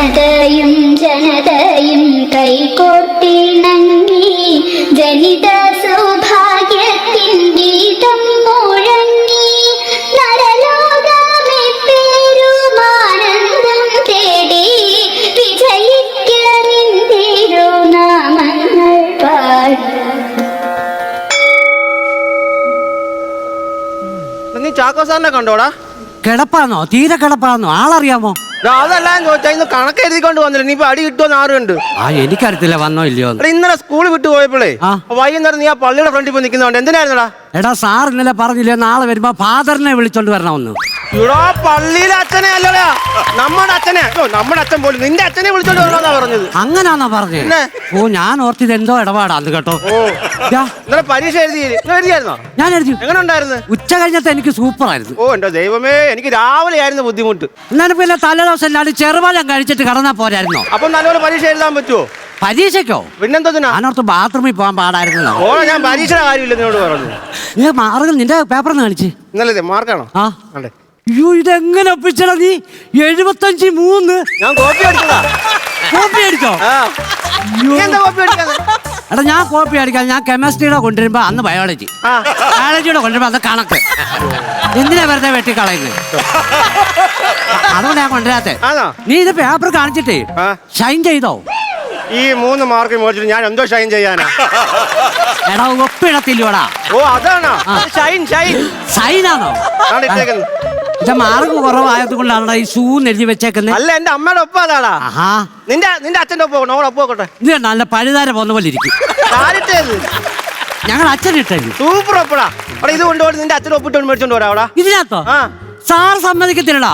ജനതയും ജനതയും കൈകോർത്തിണങ്ങി ജനിത സൗഭാഗ്യത്തിൻ ഗീതം മുഴങ്ങി നരലോകമെപ്പേരുമാനന്ദം തേടി വിജയിക്കറിന്തേരുനാമങ്ങൾ പാടി. നീ ചാക്കോ സാറിനെ കണ്ടോടാ? കിടപ്പാന്നോ? തീരെ കിടപ്പാന്നോ? ആളറിയാമോ? അതല്ല ചോദിച്ചാ ഇന്ന് കണക്ക് എഴുതിക്കൊണ്ട് വന്നില്ല നീ ഇപ്പൊ അടി കിട്ടുമെന്ന് ഉണ്ട് ആ എനിക്കറിയത്തില്ല വന്നോ ഇല്ലയോ. എടാ ഇന്നലെ സ്കൂൾ വിട്ടു പോയപ്പോഴേ ആ. വൈകുന്നേരം നീ ആ പള്ളിയുടെ ഫ്രണ്ടിൽ പോയി നിൽക്കുന്നതുകൊണ്ട് എന്തിനായിരുന്നടാ എടാ സാർ ഇന്നലെ പറഞ്ഞില്ലേ നാളെ വരുമ്പോ ഫാദറിനെ വിളിച്ചോണ്ട് വരണമെന്ന് ഇവിടെ പള്ളിയിലെ അച്ഛനെ അല്ലടാ. നമ്മുടെ അച്ഛനെ. ഓ, നമ്മുടെ അച്ഛൻ പോലും നിന്റെ അച്ഛനെ വിളിച്ചോണ്ട് വരണമെന്നാ പറഞ്ഞത്. അങ്ങനാന്നാ പറഞ്ഞേ. പിന്നെ? ഓ ഞാൻ ഓർത്തിത് എന്തോ ഇടപാടാന്ന് കേട്ടോ. ഓ. ദാ, ഇന്നലെ പരീക്ഷ എഴുതി എഴുതിയായിരുന്നോ? ഞാൻ എഴുതി. എങ്ങനെ ഉണ്ടായിരുന്നു? ഉച്ച കഴിഞ്ഞത്തെ എനിക്ക് സൂപ്പർ ആയിരുന്നു ഓ എന്റെ ദൈവമേ എനിക്ക് രാവിലെ ആയിരുന്നു ബുദ്ധിമുട്ട്. എന്നാലും പിന്നെ തലേദിവസം എല്ലാവരും ചെറുപാലം കഴിച്ചിട്ട് കടന്നാ പോരായിരുന്നോ? അപ്പൊ നല്ലപോലെ പരീക്ഷ എഴുതാൻ പറ്റുമോ പരീക്ഷയ്ക്കോ? പിന്നെന്തോ ഞാനോർത്ത് ബാത്റൂമിൽ പോകാൻ പാടായിരുന്നു. ഓ ഞാൻ പരീക്ഷയുടെ കാര്യമില്ല നിന്നോട് പറഞ്ഞു. നീ മാർഗം നിന്റെ പേപ്പർ കാണിച്ച്. ഇന്നലെ മാർക്കാണോ? ആ. അതെ അയ്യോ ഇതെങ്ങനെ ഒപ്പിച്ചടാ നീ? എഴുപത്തഞ്ച് മൂന്ന്. ഞാൻ കോപ്പി അടിച്ചതാ. കോപ്പി അടിച്ചോ? ആ. നീ എന്താ കോപ്പി അടിക്കാതെ? എടാ ഞാൻ കോപ്പി അടിക്കാൻ ഞാൻ കെമിസ്ട്രിയുടെ കൊണ്ടുവരുമ്പോ അന്ന് ബയോളജി ആ. ബയോളജിയുടെ കൊണ്ടുവരുമ്പോ അത് കണക്ക്. എന്തിനാ വെറുതെ വെട്ടിക്കളയുന്നത്? അതുകൊണ്ട് ഞാൻ കൊണ്ടുവരാത്തെ. ആണോ? നീ ഇത് പേപ്പർ കാണിച്ചിട്ടേ ആ. ഷൈൻ ചെയ്തോ? ഈ മൂന്ന് മാർക്ക് മേടിച്ചിട്ട് ഞാൻ എന്തോ ഷൈൻ ചെയ്യാനാ? എടാ ഒപ്പിടത്തില്ലോടാ ഓ അതാണോ? ഷൈൻ ഷൈൻ സൈനാണോ ഇട്ടേക്കുന്നത്. ഇത് മാർക്ക് കുറവായത് കൊണ്ടാണ് ഈ ഷൂ എഴുതി വെച്ചേക്കുന്നത് അല്ല എന്റെ അമ്മയുടെ ഒപ്പം അതാടാ. ആഹാ. നിന്റെ നിന്റെ അച്ഛന്റെ ഒപ്പം പോകണം ഒപ്പം നോക്കട്ടെ ഇത് നല്ല പഴുതാര പോകുന്ന പോലെ ഇരിക്കും. ഞങ്ങൾ അച്ഛൻ ഇട്ടു സൂപ്പർ ഒപ്പടാ അവിടെ ഇത് കൊണ്ടുപോയി നിന്റെ അച്ഛൻ ഒപ്പിട്ട് മേടിച്ചോണ്ട് പോരാ അവിടെ. ഇതിനകത്തോ? ആ. സാർ സമ്മതിക്കത്തില്ലടാ.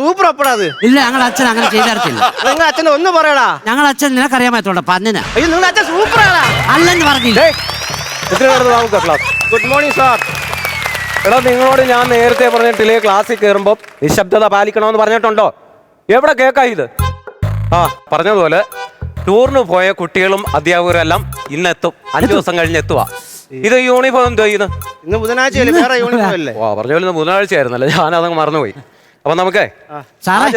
സൂപ്പർ ഒപ്പടാ അത്. ഇല്ല ഞങ്ങൾ അച്ഛൻ അങ്ങനെ ചെയ്തരത്തില്ല. നിങ്ങൾ അച്ഛൻ ഒന്ന് പറയടാ. ഞങ്ങൾ അച്ഛൻ നിനക്കറിയാൻ പറ്റോണ്ട പന്നിന. അയ്യോ നിങ്ങൾ അച്ഛൻ സൂപ്പറാടാ അല്ലെന്ന് പറഞ്ഞില്ലേ? ഗുഡ് മോർണിംഗ് സാർ എടാ നിങ്ങളോട് ഞാൻ നേരത്തെ പറഞ്ഞിട്ടില്ലേ ക്ലാസ്സിൽ കയറുമ്പോൾ നിശബ്ദത പാലിക്കണമെന്ന് പറഞ്ഞിട്ടുണ്ടോ? എവിടെ കേൾക്കാ ഇത്? ആ പറഞ്ഞതുപോലെ ടൂറിന് പോയ കുട്ടികളും അധ്യാപകരും എല്ലാം ഇന്നെത്തും. അഞ്ചു ദിവസം കഴിഞ്ഞ് എത്തുക ഇത് യൂണിഫോം എന്തോ ഇന്ന് ഓ പറഞ്ഞ പോലെ ബുധനാഴ്ച ആയിരുന്നല്ലേ ഞാൻ അതങ്ങ് മറന്നുപോയി. അപ്പൊ നമുക്കേ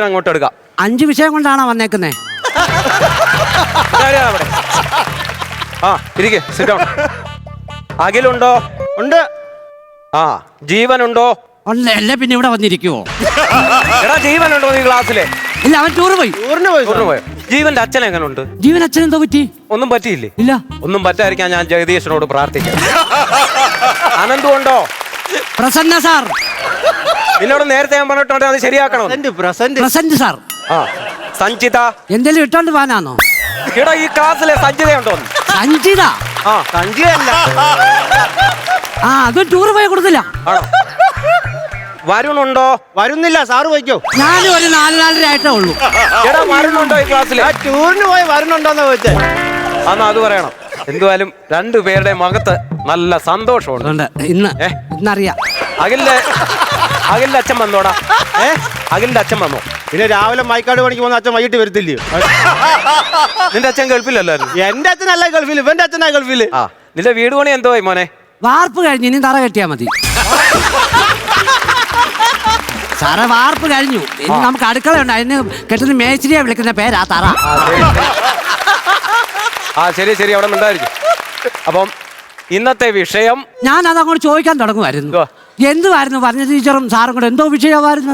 അങ്ങോട്ട് എടുക്കാം. അഞ്ച് വിഷയം കൊണ്ടാണോ വന്നേക്കുന്നേ? ആ ഇരിക്കേ സിറ്റ് ഡൗൺ അഖിലുണ്ടോ? ഉണ്ട്. ആ ജീവനുണ്ടോ? അല്ലേ പിന്നെ ഇവിടെ വന്നിരിക്കുവോ? എടാ ജീവനുണ്ടോ നീ ക്ലാസ്സിലെ? ഇല്ല അവൻ ടൂർ പോയി. ടൂറിന് പോയി ടൂറിന് പോയോ? ജീവന്റെ അച്ഛൻ എങ്ങനുണ്ട്? ജീവൻ അച്ഛൻ എന്തോ പറ്റി? ഒന്നും പറ്റിയില്ലേ? ഇല്ല. ഒന്നും പറ്റാതിരിക്കാൻ ഞാൻ ജഗദീശനോട് പ്രാർത്ഥിക്കാം. അനന്തുണ്ടോ? പ്രസന്ന സാർ. നിന്നോട് നേരത്തെ ഞാൻ പറഞ്ഞിട്ടുണ്ട് അത് ശരിയാക്കണോ. Present present. Present sir. ആ സഞ്ചിത. എന്തെങ്കിലും ഇട്ടോണ്ട് പോകാനാണോ എടാ ഈ ക്ലാസ്സിലെ സഞ്ചിതയുണ്ടോ സഞ്ചിത? ആ. സഞ്ജയല്ല ആ അത് ടൂർ പോയി കൊടുത്തില്ല. ആണോ? വരുണുണ്ടോ? വരുന്നില്ല സാറ് പോയിക്കോ. ഞാനും ഒരു നാല് നാലര ആയിട്ടേ ഉള്ളൂ. എടാ വരുണുണ്ടോ ഈ ക്ലാസ്സിൽ ആ ടൂറിന് പോയി വരുന്നുണ്ടോന്ന് ചോദിച്ചേ. അന്ന് അത് പറയണം. എന്തുവായാലും രണ്ടു പേരുടെ മുഖത്ത് നല്ല സന്തോഷമുണ്ട്. അതുകൊണ്ട് ഇന്ന് ഏ? ഇന്നറിയാം. അഖിലിന്റെ അഖിലിന്റെ അച്ഛൻ വന്നോടാ. ഏ? അഖിലിന്റെ അച്ഛൻ വന്നോ? പിന്നെ രാവിലെ മൈക്കാട് പണിക്ക് പോകുന്ന അച്ഛൻ വൈകിട്ട് വരത്തില്ലയോ? നിന്റെ അച്ഛൻ ഗൾഫിലല്ലായിരുന്നു? എന്റെ അച്ഛനല്ല ഗൾഫിൽ ഇവന്റെ അച്ഛനാ ഗൾഫിൽ ആ നിന്റെ വീട് പണി എന്തോ ആയി മോനെ? വാർപ്പ് കഴിഞ്ഞ് ഇനി തറ കെട്ടിയാ മതി. സാറേ വാർപ്പ് കഴിഞ്ഞു. ഇനി നമുക്ക് അടുക്കളയുണ്ട് അതിന് കെട്ടുന്ന മേച്ചിരിയെ വിളിക്കുന്ന പേരാ തറ. ആ, ശരി. ശരി അവിടെ ഉണ്ടായിരിക്കും അപ്പം ഇന്നത്തെ വിഷയം ഞാൻ അതങ്ങോട്ട് ചോദിക്കാൻ തുടങ്ങുമായിരുന്നു. എന്തുവാ? എന്തുവായിരുന്നു? പറഞ്ഞ ടീച്ചറും സാറും കൂടെ എന്തോ വിഷയമായിരുന്നു?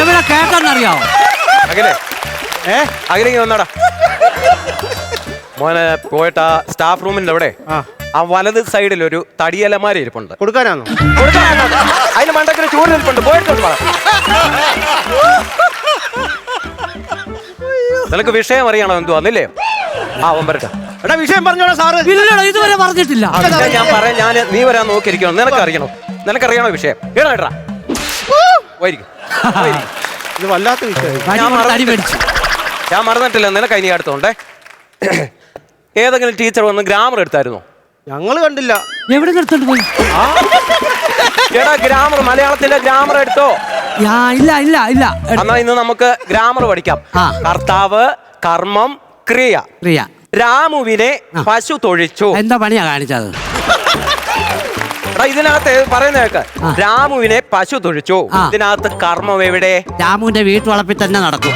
എവിടെ കേട്ടെന്നറിയാവോ അങ്ങനെ ഏ? അങ്ങനെ വന്നോടാ. മോനെ പോയിട്ട് ആ സ്റ്റാഫ് റൂമിന്റെ അവിടെ ആ. വലത് സൈഡിൽ ഒരു തടിയലമാര ഇരിപ്പുണ്ട്. കൊടുക്കാനാണോ കൊടുക്കാനാണോ? അതിന് മണ്ടക്കിന് ചൂട് ഇരിപ്പുണ്ട്. പോയിട്ടുണ്ട് വാ. നിനക്ക് വിഷയം അറിയണോ? അന്നില്ലേ ആ അവൻ വരട്ടെ. എടാ വിഷയം പറഞ്ഞോളാം സാറ്. ഇല്ലടാ ഇതുവരെ പറഞ്ഞിട്ടില്ല. ഞാൻ പറയാം. ഞാൻ നീ വരാൻ നോക്കിയിരിക്കണം. നിനക്ക് അറിയണോ നിനക്കറിയണോ വിഷയം? ഏടാ ഏടാ പോയിരിക്കും. പോയിരിക്കും. ഇത് വല്ലാത്ത വിഷയം. ഞാൻ അടി മേടിച്ചു. ഞാൻ മറന്നിട്ടില്ല. നിനക്ക് അതിനി അടുത്തോണ്ടേ. ഏതെങ്കിലും ടീച്ചർ വന്ന് ഗ്രാമർ എടുത്തായിരുന്നോ? ഞങ്ങൾ കണ്ടില്ല. എവിടെ നിർത്തോണ്ട് പോയി? എടാ ഗ്രാമർ മലയാളത്തിന്റെ ഗ്രാമർ എടുത്തോ? ആ ഇല്ല ഇല്ല ഇല്ല. എട്- എന്നാ ഇന്ന് നമുക്ക് ഗ്രാമർ പഠിക്കാം. ആ. കർത്താവ് കർമ്മം ക്രിയ. ക്രിയ. രാമുവിനെ പശു തൊഴിച്ചു. എന്താ പണിയാ കാണിച്ചത്? എടാ ഇതിനകത്ത് പറയുന്ന കേക്ക്. രാമുവിനെ പശു തൊഴിച്ചു. ആ. ഇതിനകത്ത് കർമ്മം എവിടെ? രാമുവിന്റെ വീട്ടുവളപ്പിൽ തന്നെ നടക്കും.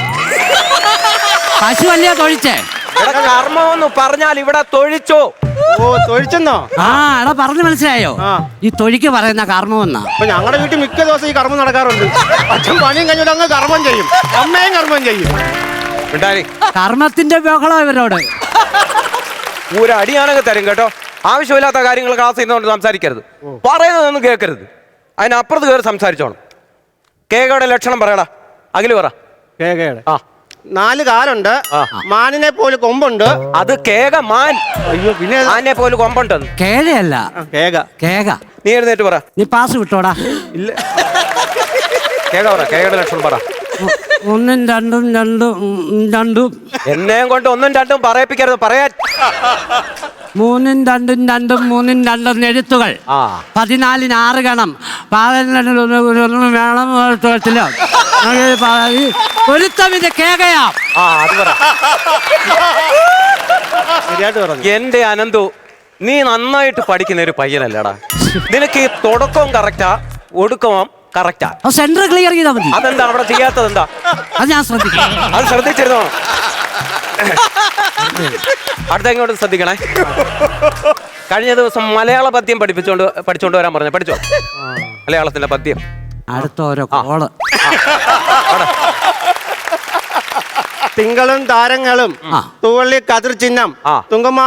പശു അല്ലയോ തൊഴിച്ചേ ഇവിടെ കർമ്മമെന്ന് പറഞ്ഞാൽ ഇവിടെ തൊഴിച്ചോ. ഓ തൊഴിച്ചെന്നോ? ആ എടാ പറഞ്ഞു മനസ്സിലായോ? ആ. ഈ തൊഴിക്ക് പറയുന്ന കർമ്മമെന്നാ അപ്പൊ ഞങ്ങളുടെ വീട്ടിൽ മിക്ക ദിവസം ഈ കർമ്മം നടക്കാറുണ്ട്. അച്ഛൻ പണിയും കഴിഞ്ഞിട്ട് അങ്ങ് കർമ്മം ചെയ്യും. അമ്മയും കർമ്മം ചെയ്യും. കർമ്മത്തിന്റെ ബഹളം ഇവരോട്. ഒരു തരും കേട്ടോ. ആവശ്യമില്ലാത്ത കാര്യങ്ങൾ ക്ലാസ് ചെയ്യുന്നതുകൊണ്ട് സംസാരിക്കരുത്. പറയുന്നതൊന്നും കേൾക്കരുത്. അതിനപ്പുറത്ത് കയറി സംസാരിച്ചോണം. കേകയുടെ ലക്ഷണം പറയടാ. അഖിൽ പറ. കേകയുടെ. ആ. നാല് കാലുണ്ട്. മാനിനെ പോലെ കൊമ്പുണ്ട്. അത് കേക മാൻ. അയ്യോ പിന്നെ മാനിനെ പോലെ കൊമ്പുണ്ട് കേഴയല്ല കേക. കേക. നീ എഴുന്നേറ്റ് പറ. നീ പാസ് വിട്ടോടാ. ഇല്ല. കേക പറ കേകയുടെ ലക്ഷണം പറ. ഒന്നും രണ്ടും രണ്ടും രണ്ടും. എന്നെയും കൊണ്ട് ഒന്നും രണ്ടും പറയിപ്പിക്കരുത് പറയാൻ. മൂന്നും രണ്ടും രണ്ടും മൂന്നും രണ്ടും എഴുത്തുകൾ. പതിനാലിന് ആറ് ഗണം. ഒന്ന് വേണം തൊഴത്തില്ല ഒരുത്തമിന്റെ കേകയാ. എന്റെ അനന്തു നീ നന്നായിട്ട് പഠിക്കുന്ന ഒരു പയ്യനല്ലേടാ. നിനക്ക് ഈ തുടക്കവും കറക്റ്റാ ഒടുക്കവും കറക്റ്റാ സെന്റർ ക്ലിയർ ചെയ്താൽ മതി. അതെന്താ അവിടെ ചെയ്യാത്തത് എന്താ അത് ഞാൻ ശ്രദ്ധിക്കാം. അത് ശ്രദ്ധിച്ചിരുന്നോ? അടുത്ത ഇങ്ങോട്ട് ശ്രദ്ധിക്കണേ. കഴിഞ്ഞ ദിവസം മലയാള പദ്യം പഠിപ്പിച്ചോണ്ട് പഠിച്ചോണ്ട് വരാൻ പറഞ്ഞു. പഠിച്ചോ? മലയാളത്തിന്റെ പദ്യം. അടുത്ത ഓരോ കോൾ. തിങ്കളും താരങ്ങളും. തൂവള്ളി കതിർ ചിഹ്നം ആ. തുങ്കമ്മ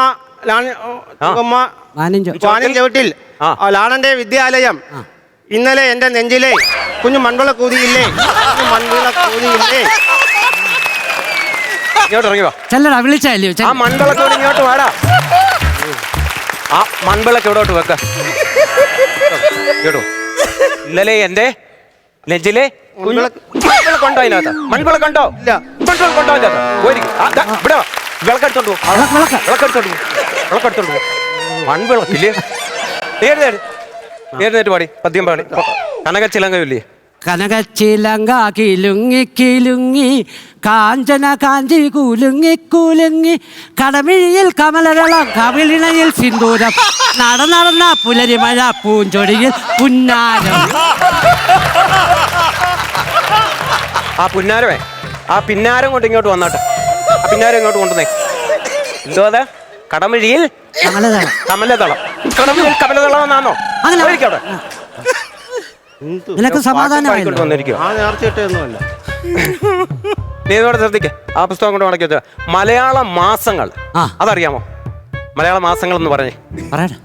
ചവിട്ടിൽ ലാണന്റെ വിദ്യാലയം. ഇന്നലെ എന്റെ നെഞ്ചിലെ കുഞ്ഞു മൺവിള കൂതിയില്ലേ? കുഞ്ഞു മൺവിള കൂതിയില്ലേ? ഇങ്ങോട്ട് ഇറങ്ങി വാ. ചെല്ലടാ വിളിച്ചല്ലയോ ആ മൺവിളക്കോട് ഇങ്ങോട്ട് വാടാ. ആ മൺവിളക്ക് ഇവിടോട്ട് വെക്ക. ഇന്നലെ എന്റെ നെഞ്ചിലെ മൺവിളക്കുണ്ടോ അതിനകത്ത്? മൺവിളക്കുണ്ടോ ഇല്ല. മൺവിളക്കുണ്ടോ അതിനകത്ത്? ഇവിടെ. വിളക്കെടുത്തോണ്ട്. വിളക്കെടുത്തോണ്ട് പോ. വിളക്കെടുത്തോണ്ട് പോ. മൺവിളക്കില്ലേ? എഴുന്നേറ്റ്. എഴുന്നേറ്റ് പാടി. പദ്യം പാടി. കനകച്ചിലങ്കയില്ലേ കനകച്ചിലങ്ക കിലുങ്ങി കിലുങ്ങി കാഞ്ചന കാഞ്ചി കുലുങ്ങി കുലുങ്ങി. കടമിഴിയിൽ കമലകളം കവിളിണയിൽ സിന്ദൂരം. നട നടന്ന പുലരിമഴ പൂഞ്ചൊടിയിൽ പുന്നാരം. ആ പുന്നാരമേ ആ പിന്നാരം കൊണ്ട് ഇങ്ങോട്ട് വന്നോട്ടെ. ആ പിന്നാരം ഇങ്ങോട്ട് കൊണ്ടുവന്നേ. എന്തോ അതെ? കടമിഴിയിൽ കമലതളം. കമലതളം. കടമിഴിയിൽ കമലതളം എന്നാണോ അങ്ങനെ. അവിടെ? നിനക്ക് സമാധാനമായില്ലോ? വന്നിരിക്കുക ആ നേർച്ചയിട്ടൊന്നുമല്ല നീ ഇതോടെ ശ്രദ്ധിക്ക. ആ പുസ്തകം കൊണ്ട് മടക്കി വെച്ചാൽ മലയാള മാസങ്ങൾ. ആ. അതറിയാമോ? മലയാള മാസങ്ങൾ എന്ന് പറഞ്ഞേ. പറയടാ.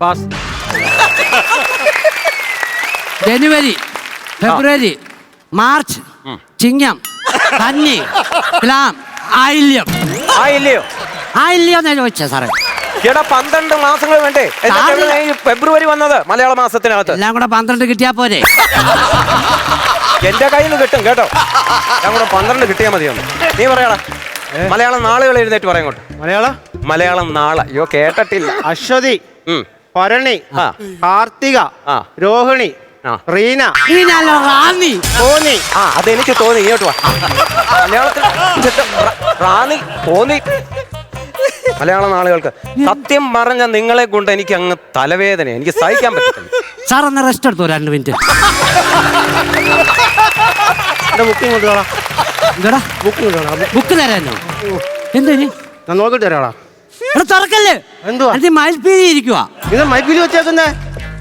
പാസ്. ജനുവരി ഫെബ്രുവരി മാർച്ച് ചിങ്ങം കന്നി തുലാം ആയില്യം. ആ ഇല്ലയോ ആയില്യം എന്നാ ചോദിച്ചേ സാറേ. എടാ പന്ത്രണ്ട് മാസങ്ങൾ വേണ്ടേ. ഫെബ്രുവരി വന്നത്? മലയാള മാസത്തിനകത്ത്. എല്ലാം കൂടെ പന്ത്രണ്ട് കിട്ടിയാ പോരെ? എന്റെ കയ്യിൽ നിന്ന് കിട്ടും കേട്ടോ. ഞാൻ കൂടെ പന്ത്രണ്ട് കിട്ടിയാൽ മതിയൊന്ന്. നീ പറയടാ. മലയാളം നാളുകൾ എഴുന്നേറ്റ് പറയാം ഇങ്ങോട്ട് മലയാള? മലയാളം നാളെ. അയ്യോ കേട്ടിട്ടില്ല. അശ്വതി പരണി ഭരണി. കാർത്തിക ആ. രോഹിണി. റീന നീ നല്ല റാന്നി. കോന്നി ആ അതെനിക്ക് തോന്നി. ഇങ്ങോട്ട് വാ. മലയാളത്തിൽ റാണി തോന്നി. മലയാള നാളുകൾക്ക്. സത്യം പറഞ്ഞ നിങ്ങളെ കൊണ്ട് എനിക്ക് അങ്ങ് തലവേദന എനിക്ക് സഹിക്കാൻ പറ്റില്ല സാർ ഒന്ന് റെസ്റ്റ് എടുത്തോ രണ്ട് മിനിറ്റ് എന്റെ ബുക്കിംഗ് കൊണ്ടുപോടാ എന്താടാ? ബുക്കിംഗ് കൊണ്ടുപോടാ ബുക്ക് തരാനോ? എന്തിന് ഞാൻ നോക്കിട്ട് തരാടാ. എടാ തുറക്കല്ലേ? എന്തുവാ? അത് മയിൽപ്പിലി ഇരിക്കുവാ. ഇത് വെച്ചേക്കുന്നേ?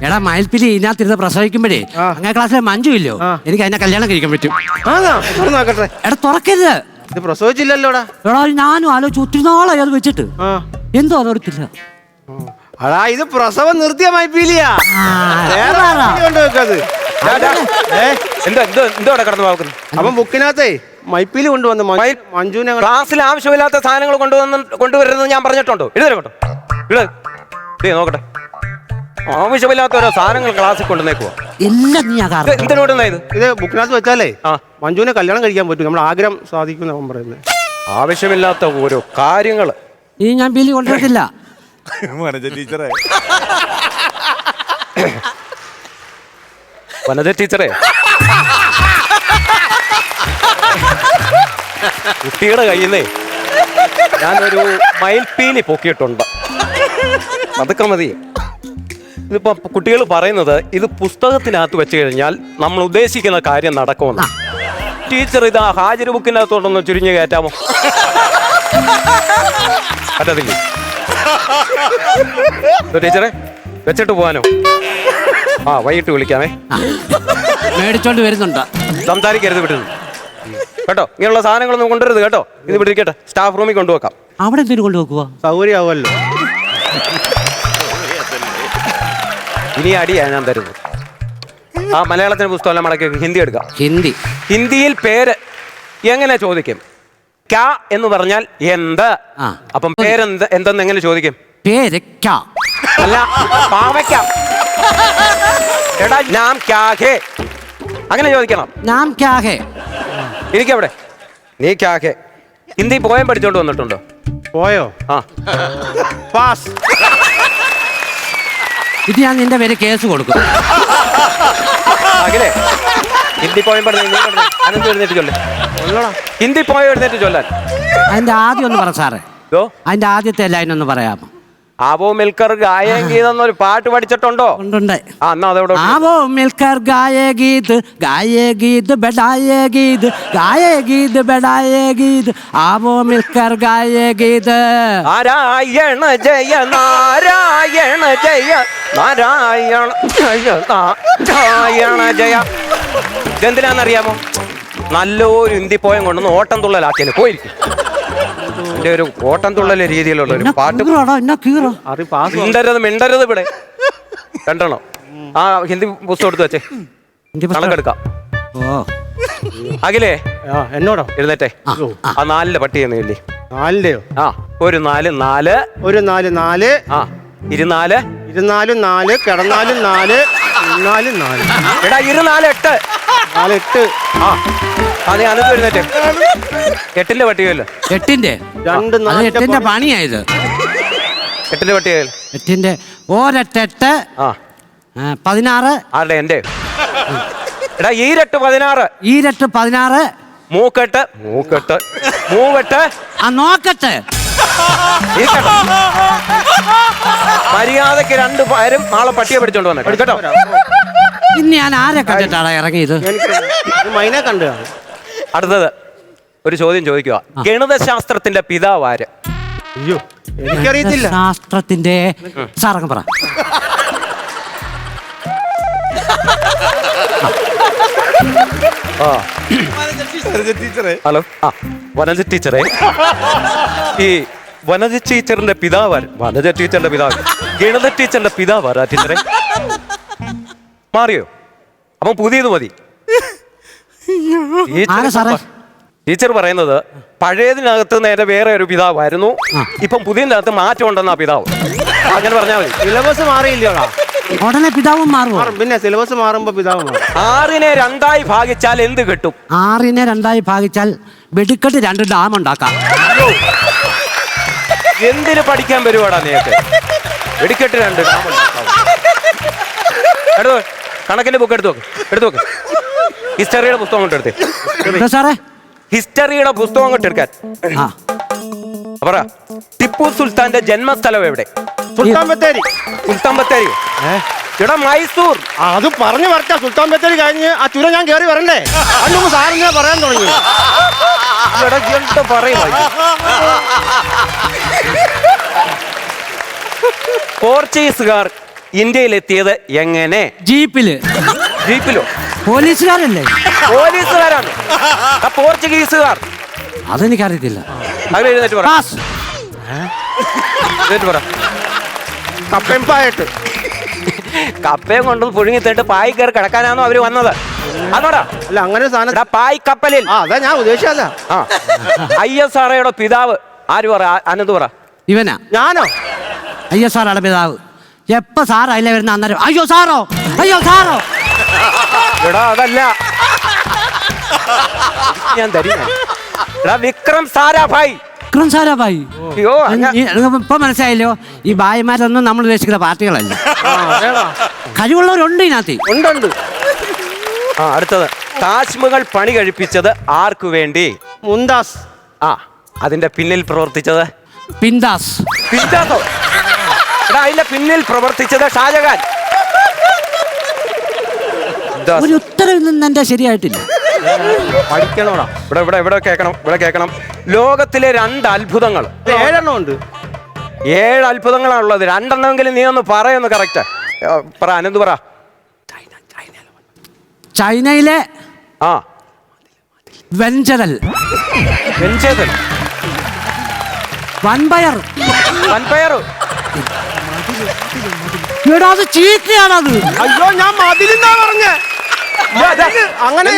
എടാ മയിൽപ്പിലി ഇതിനകത്തിരുന്ന് പ്രസവിക്കുമ്പോഴേ. അങ്ങനെ ക്ലാസ്സിലെ മഞ്ജു ഇല്ലോ എനിക്ക് അതിനെ കല്യാണം കഴിക്കാൻ പറ്റും. എടാ തുറക്കരുത്. ഇത് പ്രസവിച്ചില്ലല്ലോടാ? എടാ ഞാനും ആലോചിച്ചു ഒത്തിരി നാളായി അത് വെച്ചിട്ട്. ആ. എന്തോ അതെടുത്തില്ല അടാ ഇത് പ്രസവം നിർത്തിയ മൈപ്പീലിയാ. വേറെ. മൈപ്പീലി കൊണ്ട് വെക്കത് ഡാ, ഡാ. ഏ? എന്തോ എന്തോ എന്തോ അവിടെ കിടന്നു നോക്കുന്നു ബുക്കിനകത്തേ മൈപ്പീലി കൊണ്ടുവന്ന് മഞ്ജു- മൈ- മഞ്ജുവിനെ ക്ലാസ്സിൽ ആവശ്യമില്ലാത്ത സാധനങ്ങൾ കൊണ്ടുവന്ന് കൊണ്ടുവരുന്നത് ഞാൻ പറഞ്ഞിട്ടുണ്ടോ? എഴുതരും കേട്ടോ ഇട് ദേ നോക്കട്ടെ. ആവശ്യമില്ലാത്ത ഓരോ സാധനങ്ങൾ ക്ലാസ്സിൽ കൊണ്ടുവന്നേക്കുവാ. എല്ലാം നീ ആ കാരണം എന്തിനോടുന്നാ ഇത് ഇത് ബുക്കിനകത്ത് വെച്ചാലേ ആ. മഞ്ജുവിനെ കല്യാണം കഴിക്കാൻ പറ്റും. നമ്മുടെ ആഗ്രഹം സാധിക്കും അവൻ പറയുന്നത്. ആവശ്യമില്ലാത്ത ഓരോ കാര്യങ്ങൾ ഈ ഞാൻ ബില്ല് കൊണ്ടുവരത്തില്ല. ടീച്ചറെ. വനജ ടീച്ചറെ. കുട്ടിയുടെ കയ്യിൽ നിന്നേ ഞാനൊരു മയിൽപ്പീലി പൊക്കിയിട്ടുണ്ട്. അതൊക്കെ മതി ഇതിപ്പോ കുട്ടികൾ പറയുന്നത് ഇത് പുസ്തകത്തിനകത്ത് വെച്ച് കഴിഞ്ഞാൽ നമ്മൾ ഉദ്ദേശിക്കുന്ന കാര്യം നടക്കുമെന്ന്. ടീച്ചർ ഇത് ആ ഹാജർ ബുക്കിനകത്തോട്ടൊന്ന് ചുരുങ്ങി കയറ്റാമോ? പറ്റത്തില്ലേ? ടീച്ചറെ വെച്ചിട്ട് പോവാനോ ആ വൈകിട്ട് വിളിക്കാമേ. മേടിച്ചോണ്ട് വരുന്നുണ്ട്. സംസാരിക്കരുത് വിട്ടു കേട്ടോ? ഇങ്ങനെയുള്ള സാധനങ്ങളൊന്നും കൊണ്ടുവരുത് കേട്ടോ. ഇത് വിട്ടിരിക്കട്ടെ. സ്റ്റാഫ് റൂമിൽ കൊണ്ടുവെക്കാം. അവിടെ എന്തിനു കൊണ്ടുവെക്കുക സൗകര്യമാവുമല്ലോ. ഇനി അടിയാണ് ഞാൻ തരുന്നത് ആ മലയാളത്തിന്റെ പുസ്തകം മടക്കി വെക്ക്. ഹിന്ദി എടുക്കാം. ഹിന്ദി. ഹിന്ദിയിൽ പേര് എങ്ങനെ ചോദിക്കും? ക്യാ എന്ന് പറഞ്ഞാൽ എന്ത്? ആ. അപ്പം പേരെന്ത് എന്തെന്ന് എങ്ങനെ ചോദിക്കും? പേര് ക്യാ. അല്ല പാവയ്ക്കാം. എടാ നാം ക്യാ ഹേ അങ്ങനെ ചോദിക്കണം. നാം ക്യാ ഹേ ഇരിക്കവിടെ നീ ക്യാ ഹേ ഹിന്ദി പോയം പഠിച്ചോണ്ട് വന്നിട്ടുണ്ടോ? പോയോ? ആ. പാസ് ഇത് ഞാൻ നിന്റെ പേര് കേസ് കൊടുക്കും. അഖിലേ ഹിന്ദി പോയം പഠിച്ചു നീ പഠിച്ചു അനന്ത് എഴുന്നേറ്റ് ചൊല്ലേ. ഹിന്ദി പോയം എഴുന്നേറ്റ് ചൊല്ലാൻ. അതിന്റെ ആദ്യം ഒന്ന് പറ സാറേ. അതിന്റെ ആദ്യത്തെ ലൈൻ ഒന്ന് പറയാമോ? ആവോ മിൽക്കർ ഗായേ ഗീത് എന്നൊരു പാട്ട് പഠിച്ചിട്ടുണ്ടോ? ആ ആവോ മിൽക്കർ ഗായേ ഗീത് ഗായേ ഗീത് ബെഡായേ ഗീത് ഗായേ ഗീത് ബെഡായേ ഗീത് ആവോ മിൽക്കർ ഗായേ ഗീത് നാരായണ ജയ നാരായണ ജയ നാരായണ ജയ നാരായണ ജയ. ഇതെന്തിനാണെന്നറിയാമോ നല്ലൊരു ഇന്തി പോയം കൊണ്ടൊന്ന് ഓട്ടം തുള്ളലാക്കിയത് പോയിരിക്കും. എന്റെ ഒരു ഓട്ടം തുള്ളൽ രീതിയിലുള്ള ഒരു പാട്ട് കീറോടാ എന്നാ കീറോ? അത് പാസ് മിണ്ടരുത് മിണ്ടരുത് ഇവിടെ. കണ്ടണോ ആ ഹിന്ദി പുസ്തകം എടുത്തു വെച്ചേ. ഹിന്ദി പുസ്തകം- കണക്കെടുക്കാം അഖിലേ ആ എന്നോടോ? എഴുന്നേറ്റേ. ആ, നാലിലെ പട്ടി നാലിന്റെ നാലിലെയോ? ആ ഒരു നാല് നാല്. ഒരു നാല് നാല്. ആ ഇരുനാല്. ഇരുന്നാലും നാല്. കിടന്നാലും നാല്. ഇരുന്നാലും നാല്. എടാ ഇരുനാല് എട്ട്. നാല് എട്ട്. ആ. അതെ അനത്ത് എഴുന്നേറ്റ് എട്ടിന്റെ പട്ടികയല്ലോ എട്ടിന്റെ? രണ്ട് അത് നാലിന്റെ എട്ടിന്റെ പണിയായത്. എട്ടിന്റെ പട്ടികയല്ലോ എട്ടിന്റെ ഒരെട്ടെട്ട് ആ. ആ, പതിനാറ്. ആരുടെ? എന്റെ. എടാ ഈരെട്ട് പതിനാറ്. ഈരട്ട് പതിനാറ്. മൂക്കെട്ട്. മൂക്കെട്ട്. മൂവെട്ട്. ആ നോക്കട്ടെ. ഇരിക്കട്ടെ. മര്യാദയ്ക്ക് രണ്ട് പേരും നാളെ പട്ടിയെ പിടിച്ചോണ്ട് വന്നേ കേട്ടോ? ഇന്ന് ഞാൻ ആരെ കണ്ടിട്ടാണ് ഇറങ്ങിയത്? എനിക്ക് ഇത് മൈനെ കണ്ടു കാണും. അടുത്തത് ഒരു ചോദ്യം ചോദിക്കുക. ഗണിതശാസ്ത്രത്തിന്റെ പിതാവ് ആര്? അയ്യോ എനിക്കറിയത്തില്ല. ശാസ്ത്രത്തിന്റെ സാറങ്ങ് പറ. ആ. ടീച്ചറെ. ഹലോ. ആ വനജ ടീച്ചറെ. ഈ വനജ ടീച്ചറിന്റെ പിതാവ്? വനജ ടീച്ചറിന്റെ പിതാവ്. ഗണിത ടീച്ചറിന്റെ പിതാവ് ആരാ ടീച്ചറെ? മാറിയോ? അപ്പം പുതിയത് മതി. ആരാ സാറേ? ടീച്ചർ പറയുന്നത് പഴയതിനകത്ത് നേരെ വേറെ ഒരു പിതാവായിരുന്നു ഇപ്പം പുതിയതിനകത്ത് മാറ്റം ഉണ്ടെന്നാ പിതാവ്. അങ്ങനെ പറഞ്ഞാൽ മതി. സിലബസ് മാറിയില്ലടാ ഉടനെ പിതാവും മാറുമോ മാറും. പിന്നെ സിലബസ് മാറുമ്പോ പിതാവ് മാറും. ആറിനെ രണ്ടായി ഭാഗിച്ചാൽ എന്ത് കിട്ടും? ആറിനെ രണ്ടായി ഭാഗിച്ചാൽ വെടിക്കെട്ട് രണ്ട് ഡാം ഉണ്ടാക്കാം. എന്തിന് പഠിക്കാൻ വരുവാടാ നേരത്തെ വെടിക്കെട്ട് രണ്ട് എടുത്തു കണക്കിന്റെ ബുക്ക് എടുത്തു നോക്ക്. എടുത്തു നോക്ക്. ഹിസ്റ്ററിയുടെ പുസ്തകം അങ്ങോട്ട് എടുത്തേ. സാറേ? ഹിസ്റ്ററിയുടെ പുസ്തകം അങ്ങോട്ട് എടുക്കാൻ. പറ. ടിപ്പു സുൽത്താന്റെ ജന്മസ്ഥലം എവിടെ? സുൽത്താൻ ബത്തേരി. സുൽത്താൻ ബത്തേരി. ഇവിടെ മൈസൂർ. അത് പറഞ്ഞു വരട്ടെ. സുൽത്താൻ ബത്തേരി കഴിഞ്ഞ് ആ ചുരം ഞാൻ കയറി വരണ്ടേ? അന്നും സാറിന് പറയാൻ തുടങ്ങി. പോർച്ചുഗീസുകാർ ഇന്ത്യയിലെത്തിയത് എങ്ങനെ? ജീപ്പിൽ. ജീപ്പിലോ? പോലീസുകാരല്ലേ? പോലീസുകാരാണ്. ആ പോർച്ചുഗീസുകാർ. അതെനിക്കറിയത്തില്ല. അറിയത്തില്ല എഴുന്നേറ്റ് പറ. പാസ്. എഴുന്നേറ്റ് പറ. കപ്പെമ്പായിട്ട് കപ്പയും കൊണ്ട് പുഴുങ്ങി തേട്ട് പായി കയറി കിടക്കാനാണോ അവർ വന്നത്? അതോടാ അല്ല അങ്ങനെ ഒരു സാധനം എടാ പായ് കപ്പലിൽ. ആ അതാ ഞാൻ ഉദ്ദേശിച്ചല്ല ആ. ഐ എസ് ആർഒയുടെ പിതാവ്. ആര് പറ? ആ- അനന്ത് പറ. ഇവനാ? ഞാനോ? അയ്യോ സാറാണ് പിതാവ്? എപ്പോ സാർ അതിലെ വരുന്ന അന്നേരം അയ്യോ സാറോ? അയ്യോ സാറോ? എടാ അതല്ല. ഞാൻ തരും. എടാ വിക്രം സാരാഭായ്. വിക്രം സാരാഭായി. അയ്യോ ഇപ്പൊ മനസ്സിലായല്ലോ ഈ ഭായിമാരൊന്നും നമ്മൾ ഉദ്ദേശിക്കുന്ന പാർട്ടികളല്ല. കഴിവുള്ളവരുണ്ട് ഇതിനകത്ത്. ഉണ്ടുണ്ട്. ആ അടുത്തത്. താജ്മഹൽ പണി കഴിപ്പിച്ചത് ആർക്കു വേണ്ടി? മുന്താസ് ആ അതിന്റെ പിന്നിൽ പ്രവർത്തിച്ചത്? പിന്താസ് പിന്താസോ എടാ അതിന്റെ പിന്നിൽ പ്രവർത്തിച്ചത് ഷാജഹാൻ. ഒരു ഉത്തരവിൽ നിന്ന് എന്റെ ശരിയായിട്ടില്ല. പഠിക്കണോടാ. ഇവിടെ ഇവിടെ ഇവിടെ കേൾക്കണം ഇവിടെ കേൾക്കണം ലോകത്തിലെ രണ്ട് അത്ഭുതങ്ങൾ. ഏഴെണ്ണം ഉണ്ട്. ഏഴ് അത്ഭുതങ്ങളാണുള്ളത് രണ്ടെണ്ണമെങ്കിലും നീ ഒന്ന് പറയുന്നു കറക്റ്റ് പറ അനന്ത് പറ. ചൈനയിലെ ആ. വെഞ്ചതൽ വെഞ്ചതൽ വൻപയർ. വൻപയർ. എടാ അത് അയ്യോ ഞാൻ മതിലെന്നാ പറഞ്ഞേ. അങ്ങനെ?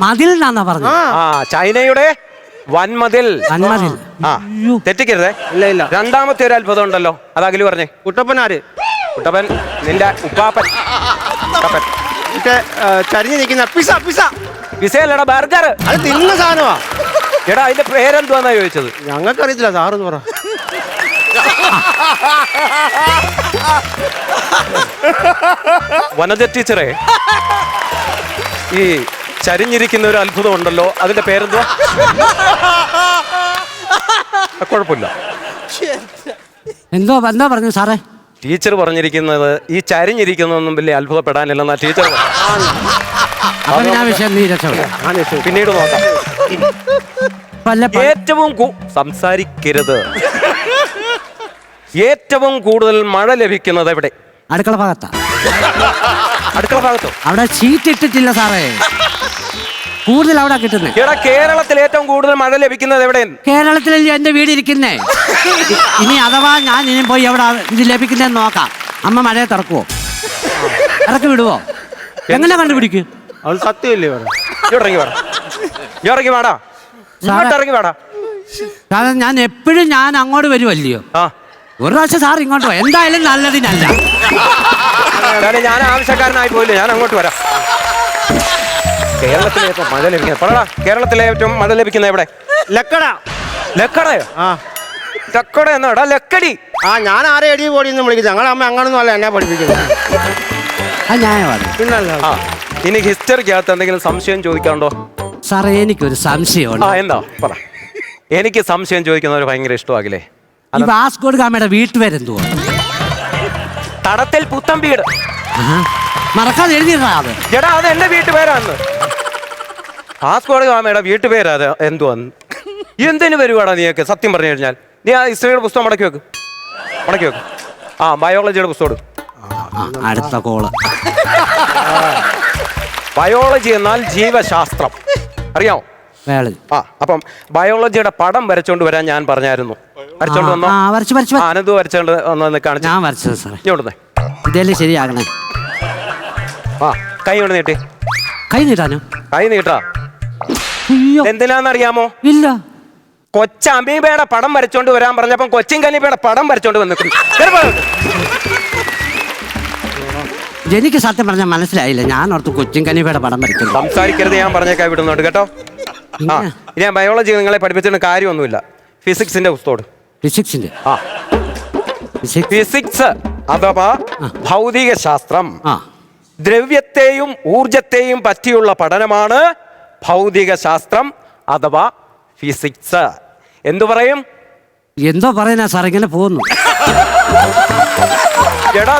മതിൽ എന്നാ പറഞ്ഞത് ആ ചൈനയുടെ വൻമതിൽ വൻമതിൽ ആ അയ്യോ. തെറ്റിക്കരുതേ ഇല്ല ഇല്ല രണ്ടാമത്തെ ഒരു അത്ഭുതം ഉണ്ടല്ലോ അത് അഖിൽ പറഞ്ഞേ കുട്ടപ്പൻ ആര് കുട്ടപ്പൻ നിന്റെ ഉപ്പാപ്പൻ ചരിഞ്ഞു മറ്റേ ചരിഞ്ഞു ചരിഞ്ഞ് നിൽക്കുന്ന പിസ പിസ പിസയല്ലടാ ബർഗർ അത് തിന്ന സാധനമാ എടാ അതിന്റെ പേരെന്തുവാന്നാ ചോദിച്ചത് ഞങ്ങൾക്ക് അറിയത്തില്ല എന്ന് പറ വനജ ടീച്ചറെ ഈ ചരിഞ്ഞിരിക്കുന്ന ഒരു അത്ഭുതം ഉണ്ടല്ലോ. അതിന്റെ പേരെന്തുവാ? കുഴപ്പമില്ല. എന്തോ എന്താ പറഞ്ഞു സാറേ? ടീച്ചർ പറഞ്ഞിരിക്കുന്നത് ഈ ചരിഞ്ഞിരിക്കുന്നതൊന്നും വലിയ അത്ഭുതപ്പെടാനില്ലെന്നാ ടീച്ചർ പിന്നീട് നോക്കാം. ഏറ്റവും സംസാരിക്കരുത്. ഏറ്റവും കൂടുതൽ മഴ ലഭിക്കുന്നത് എവിടെ? അടുക്കള ഭാഗത്താ. അടുക്കള ഭാഗത്തോ? അവിടെ ഷീറ്റ് ഇട്ടിട്ടില്ല സാറേ. കൂടുതൽ അവിടെ കിട്ടുന്നേ. എടാ കേരളത്തിൽ ഏറ്റവും കൂടുതൽ മഴ ലഭിക്കുന്നത് എവിടെ കേരളത്തിലല്ലേ എന്റെ വീട് ഇരിക്കുന്നേ? ഇനി അഥവാ ഞാൻ ഇനി പോയി എവിടെ ഇത് ലഭിക്കുന്നതെന്ന് നോക്കാം. അമ്മ മഴയെ തുറക്കുവോ? ഇറക്കി വിടുവോ? എങ്ങനെ കണ്ടുപിടിക്കും? അത് സത്യമല്ലേ ഇറങ്ങി വേടാ ഇറങ്ങി വാടാ. ഇങ്ങോട്ട് ഇറങ്ങി വാടാ. കാരണം ഞാൻ എപ്പോഴും ഞാൻ അങ്ങോട്ട് വരുമല്ലയോ ഒരു പ്രാവശ്യം സാർ ഇങ്ങോട്ട് എന്തായാലും നല്ലതിനല്ല. ഞാൻ ആവശ്യക്കാരനായി പോയില്ല? ഞാൻ അങ്ങോട്ട് വരാം. കേരളത്തിലെ ഏറ്റവും മഴ ലഭിക്കുന്നത് പറടാ കേരളത്തിലെ ഏറ്റവും മഴ ലഭിക്കുന്നത് എവിടെ? ലക്കട. ലക്കടയോ? ആ. ലക്കട എന്നാടാ ലക്കടി. ആ ഞാൻ ആരെ അടി പോടി എന്ന് വിളിക്കുന്നത് ഞങ്ങളെ അമ്മ അങ്ങനൊന്നും അല്ല എന്നെ പഠിപ്പിക്കുന്നത്. അത് ന്യായമാണ് പിന്നല്ല. ആ ഇനി ഹിസ്റ്ററിക്കകത്ത് എന്തെങ്കിലും സംശയം ചോദിക്കാണ്ടോ സാറേ എനിക്കൊരു സംശയമുണ്ട്. ആ എന്താ? പറ. എനിക്ക് സംശയം ചോദിക്കുന്നവർ ഭയങ്കര ഇഷ്ടമാകില്ലേ? ഈ വാസ്കോഡ് ഗാമയുടെ വീട്ടുപേരെന്തുവാ? തടത്തിൽ പുത്തൻ വീട്. മറക്കാതെ എഴുതിയിട്ടാ അത്? എടാ അത് എന്റെ വീട്ടുപേരാന്ന്. പാസ്പോർട്ട് ഗാമയുടെ വീട്ടുപേരാ അത് എന്തുവാന്ന്? എന്തിനു വരുവാടാ നീയൊക്കെ? സത്യം പറഞ്ഞു കഴിഞ്ഞാൽ. നീ ആ ഹിസ്റ്ററിയുടെ പുസ്തകം മടക്കി വെക്ക്. മടക്കി വെക്ക്. ആ ബയോളജിയുടെ പുസ്തകം അടുത്ത കോൾ. ബയോളജി എന്നാൽ ജീവശാസ്ത്രം. അറിയാമോ? ആ അപ്പം ബയോളജിയുടെ പടം വരച്ചോണ്ട് വരാൻ ഞാൻ പറഞ്ഞായിരുന്നു. വരച്ചോണ്ട് വന്നോ? ആ വരച്ചു വരച്ചു ആ, അനന്ത് വരച്ചോണ്ട് കാണിച്ചു. ഞാൻ വരച്ചത് സാറേ. ഇങ്ങോട്ടേ ഇതല്ലേ ശരിയാകണേ. ആ കൈ കൊണ്ട് നീട്ടി? കൈ നീട്ടാനോ? കൈ നീട്ടാ. അയ്യോ. എന്തിനാന്നറിയാമോ? ഇല്ല. കൊച്ചമീബയുടെ പടം വരച്ചോണ്ട് വരാൻ പറഞ്ഞപ്പം കൊച്ചിൻ കലീബയുടെ പടം വരച്ചോണ്ട് വന്നിട്ടുണ്ട്. എനിക്ക് സത്യം പറഞ്ഞാൽ മനസ്സിലായില്ല. ഞാൻ ഓർത്ത് കൊച്ചിൻ കനിവയുടെ പടം വരയ്ക്കുന്നു. സംസാരിക്കരുത് ഞാൻ പറഞ്ഞേക്കാൻ വിടുന്നുണ്ട് കേട്ടോ. ആ ഇനി ഞാൻ ബയോളജി നിങ്ങളെ പഠിപ്പിച്ചിട്ട് കാര്യമൊന്നുമില്ല. ഫിസിക്സിന്റെ പുസ്തകം ഫിസിക്സിന്റെ ആ. ഫിസിക്സ് അഥവാ ഭൗതിക ശാസ്ത്രം ആ. ദ്രവ്യത്തെയും ഊർജത്തെയും പറ്റിയുള്ള പഠനമാണ് ഭൗതിക ശാസ്ത്രം അഥവാ ഫിസിക്സ്. എന്തു പറയും? എന്തോ പറയുന്ന സാർ ഇങ്ങനെ പോകുന്നു. എടാ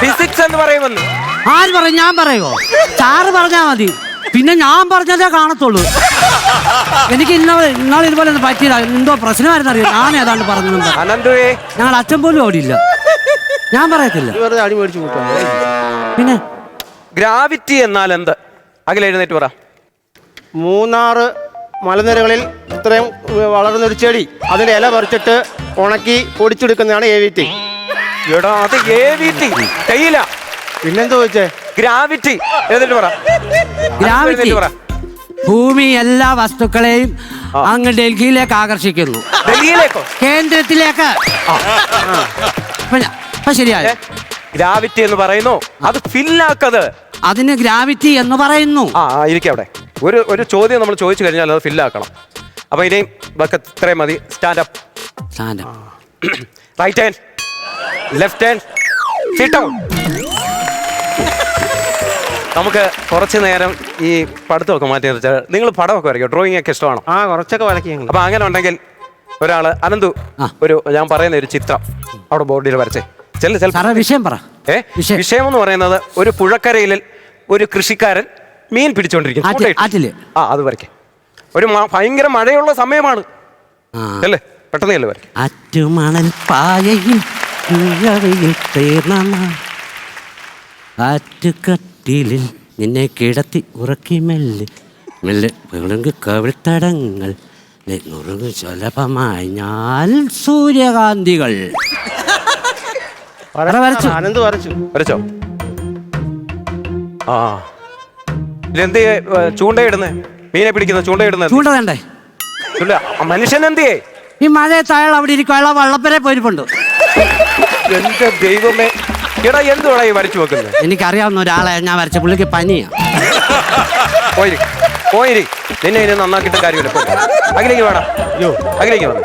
ഫിസിക്സ് എന്ന് പറയുമെന്ന്. ആര് പറയും? ഞാൻ പറയുമോ സാറ് പറഞ്ഞാ മതി. പിന്നെ ഞാൻ പറഞ്ഞതേ കാണത്തുള്ളൂ. എനിക്ക് ഇന്ന ഇന്നാൾ ഇതുപോലെ ഒന്ന് പറ്റിയതാ എന്തോ പ്രശ്നമായിരുന്നു അറിയാം? ഞാൻ ഏതാണ്ട് പറഞ്ഞു ഞങ്ങൾ അച്ഛൻ പോലും ഓടിയില്ല. ഞാൻ പറയത്തില്ല. പിന്നെ? ഗ്രാവിറ്റി എന്നാൽ എന്ത്? അഖിൽ എഴുന്നേറ്റ് പറ. മൂന്നാറ് മലനിരകളിൽ ഇത്രയും വളർന്നൊരു ചെടി. അതിന്റെ ഇല പറിച്ചിട്ട് ഉണക്കി പൊടിച്ചെടുക്കുന്നതാണ് എ വി ടി എടാ അത് എ വി ടി തേയില. പിന്നെന്താ ചോദിച്ചേ ഗ്രാവിറ്റി എന്നിട്ട് പറ. ഗ്രാവിറ്റി പറ. ഭൂമി എല്ലാ വസ്തുക്കളെയും അങ്ങ് ഡൽഹിയിലേക്ക് ആകർഷിക്കുന്നു. ഡൽഹിയിലേക്കോ? കേന്ദ്രത്തിലേക്ക്. ഞാൻ- ഗ്രാവിറ്റി എന്ന് പറയുന്നു. അത് ഫില്ലാക്കത്. അതിന് ഗ്രാവിറ്റി എന്ന് പറയുന്നു. ആ ഇരിക്കും അവിടെ. ഒരു ഒരു ചോദ്യം നമ്മൾ ചോദിച്ചു കഴിഞ്ഞാൽ അത് ഫില്ലാക്കണം. അപ്പൊ ഇനിയും ഇതൊക്കെ ഇത്രയും മതി. Stand up stand right hand left hand sit down നമുക്ക് കുറച്ച് നേരം ഈ പഠിത്തമൊക്കെ മാറ്റി നിർത്തി നിങ്ങൾ പടമൊക്കെ വരയ്ക്കും? ഡ്രോയിങ് ഒക്കെ ഇഷ്ടമാണോ? ആ കുറച്ചൊക്കെ വരയ്ക്കും ഞങ്ങൾ അപ്പൊ അങ്ങനെ ഉണ്ടെങ്കിൽ ഒരാൾ അനന്തു ഒരു ഞാൻ പറയുന്ന ഒരു ചിത്രം അവിടെ ബോർഡിൽ വരച്ചേ. ചെല്ല ചെല്ല. വിഷയം പറ. ഏ? വിഷയം. എന്ന് പറയുന്നത് ഒരു പുഴക്കരയിൽ ഒരു കൃഷിക്കാരൻ മീൻ പിടിച്ചോണ്ടിരിക്കുന്നു. ആറ്റിൽ- ആ അത് വരയ്ക്കേ. ഒരു ഭയങ്കര മഴയുള്ള സമയമാണ്. അല്ലേ പെട്ടെന്ന് ചെല്ലു വരെ ആറ്റുമണൽ പായയിൽ ഉഴവയിൽ തീർന്ന നാൾ. ആറ്റുകട്ടിലിൽ നിന്നെ കിടത്തി ഉറക്കി മെല്ലെ. മെല്ലെ വിളുങ്ക് കവിൾത്തടങ്ങൾ. നുറുങ്ങ് സുലഭമായി ഞാൻ സൂര്യകാന്തികൾ. വര വരച്ചു. ആനന്ദ് വരച്ചു. വരച്ചോ. ആ. ഇതെന്ത് ചൂണ്ടയിടുന്നേ? മീനെ പിടിക്കുന്ന ചൂണ്ടയിടുന്നത് ചൂണ്ട വേണ്ടേ? ചൂണ്ട. ആ മനുഷ്യൻ എന്തിയേ ഈ മഴയത്ത് അയാൾ അവിടെ ഇരിക്കും. അയാൾ വള്ളപ്പരെ പോയിരിപ്പുണ്ട്. എന്റെ ദൈവമേ. എടാ എന്തുവാടാ ഈ വരച്ചു വെക്കുന്നത്? എനിക്കറിയാവുന്ന ഒരാളെ ഞാൻ വരച്ച പുള്ളിക്ക് പനിയാ. പോയിരി പോയിരി. നിന്നെ ഇനി നന്നാക്കിയിട്ട് കാര്യമില്ല. പോ. അഖിലേക്ക് വേണം അയ്യോ. അഖിലേക്ക് വേണം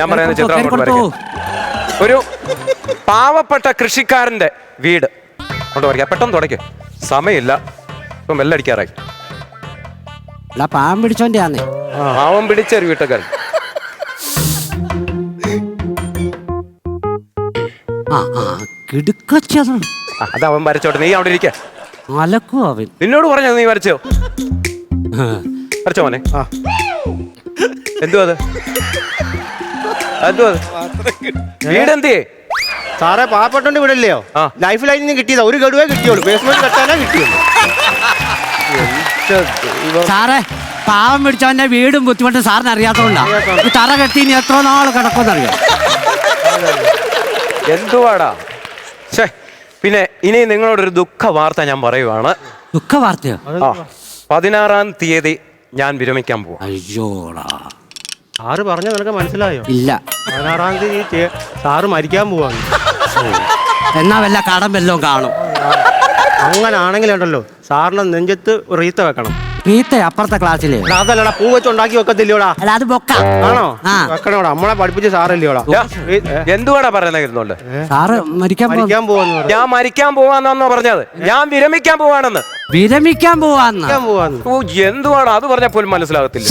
ഞാൻ പറയുന്ന ചിത്രം അങ്ങോട്ട്. ഒരു പാവപ്പെട്ട കൃഷിക്കാരന്റെ വീട്. കൊണ്ട് വരയ്ക്കാം. പെട്ടെന്ന് തുടയ്ക്ക്. സമയമില്ല. ഇപ്പം വെല്ലടിക്കാറായി എടാ പാവം പിടിച്ചോന്റെ ആന്നേ പാവം പിടിച്ച ഒരു വീട്ടുകാരൻ. ആ ആ കിടുക്കച്ചത് ആ, അത് അവൻ വരച്ചോട്ടെ. നീ അവിടെ ഇരിക്ക. അലക്കും അവൻ. നിന്നോട് പറഞ്ഞോ നീ വരച്ചോ? വരച്ചോ മോനെ. ആ. എന്തുവാ അത്? എന്തോ അത്? വീട് എന്തിയേ സാറേ പാവപ്പെട്ടോണ്ട് വിടില്ലയോ? ആ. ലൈഫ് ലൈനിൽ നിന്ന് കിട്ടിയതാ. ഒരു ഗഡുവേ കിട്ടിയുള്ളൂ. ബേസ്മെന്റ് കെട്ടാനേ കിട്ടിയുള്ളൂ. സാറേ പാവം പിടിച്ചവന്റെ വീടും ബുദ്ധിമുട്ടും സാറിന് അറിയാത്തോണ്ടാ. ഈ തറ കെട്ടി ഇനി എത്ര നാൾ കിടക്കുമെന്നറിയാം എന്തുവാടാ? ഛേ പിന്നെ ഇനി നിങ്ങളോടൊരു ദുഃഖ വാർത്ത ഞാൻ പറയുവാണ്. ദുഃഖ വാർത്തയോ ആ പതിനാറാം തീയതി ഞാൻ വിരമിക്കാൻ പോവാ. അയ്യോടാ. സാറ് പറഞ്ഞ നിനക്ക് മനസ്സിലായോ? ഇല്ല. പതിനാറാം തീയതി ചെ- സാറ് മരിക്കാൻ പോവാണ്. എന്നാ വല്ല കടം വല്ലതും കാണും. അങ്ങനാണെങ്കിലുണ്ടല്ലോ സാറിന് നെഞ്ചത്ത് റീത്ത വെക്കണം. വീത്ത അപ്പുറത്തെ ക്ലാസ്സിലെ. അതല്ലടാ പൂ വെച്ച് ഉണ്ടാക്കി വെക്കത്തില്ലയോടാ. അല്ല അത് ബൊക്ക ആണോ? ആ. വെക്കണോടാ നമ്മളെ പഠിപ്പിച്ച സാറല്ലയോടാ. ഏ, എന്തുവാടാ പറയുന്നത് ഇരുന്നോണ്ട്? സാറ് മരിക്കാൻ പോ മരിക്കാൻ പോവാന്ന് പറഞ്ഞു. ഞാൻ മരിക്കാൻ പോവാന്നാന്നോ പറഞ്ഞത്? ഞാൻ വിരമിക്കാൻ പോവാണെന്ന്. വിരമിക്കാൻ പോവാന്ന്. പോവാന്ന്. ഓ എന്തുവാടാ? അത് പറഞ്ഞാൽ പോലും മനസ്സിലാകത്തില്ല.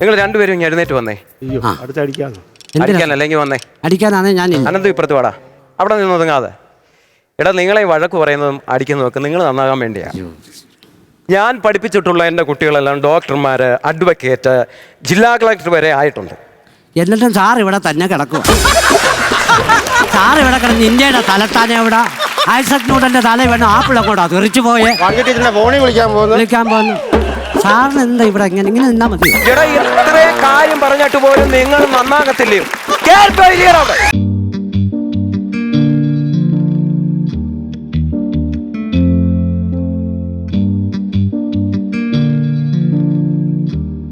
നിങ്ങൾ രണ്ടുപേരും ഇങ്ങ് എഴുന്നേറ്റ് വന്നേ. അയ്യോ. അടുത്തടിക്കാന്ന്. എന്തിനാ? അടിക്കാൻ അല്ലെങ്കിൽ വന്നേ. അടിക്കാനാണ് ഞാൻ അനന്ത് ഇപ്പുറത്ത് വാടാ. അവിടെ നിന്ന് ഒതുങ്ങാതെ. എടാ നിങ്ങളെ ഈ വഴക്ക് പറയുന്നതും അടിക്കുന്നതും ഒക്കെ നിങ്ങൾ നന്നാകാൻ വേണ്ടിയാ. ഞാൻ പഠിപ്പിച്ചിട്ടുള്ള എന്റെ കുട്ടികളെല്ലാം ഡോക്ടർമാർ അഡ്വക്കേറ്റ് ജില്ലാ കളക്ടർ വരെ ആയിട്ടുണ്ട്. എന്നിട്ടും സാർ ഇവിടെ തന്നെ കിടക്കുക സാർ ഇവിടെ കിടന്ന് ഇന്ത്യയുടെ തലത്താനെ ഇവിടെ ഐസക് ന്യൂട്ടന്റെ തല വേണം ആപ്പിളെ കൂടാ തെറിച്ചു പോയെ. ഫോണിൽ വിളിക്കാൻ പോകുന്നു. വിളിക്കാൻ പോകുന്നു. സാറിന് എന്താ ഇവിടെ ഇങ്ങനെ ഇങ്ങനെ നിന്നാ മതി? എടാ ഇത്രയും കാര്യം പറഞ്ഞിട്ട് പോലും നിങ്ങൾ നന്നാകത്തില്ലേ?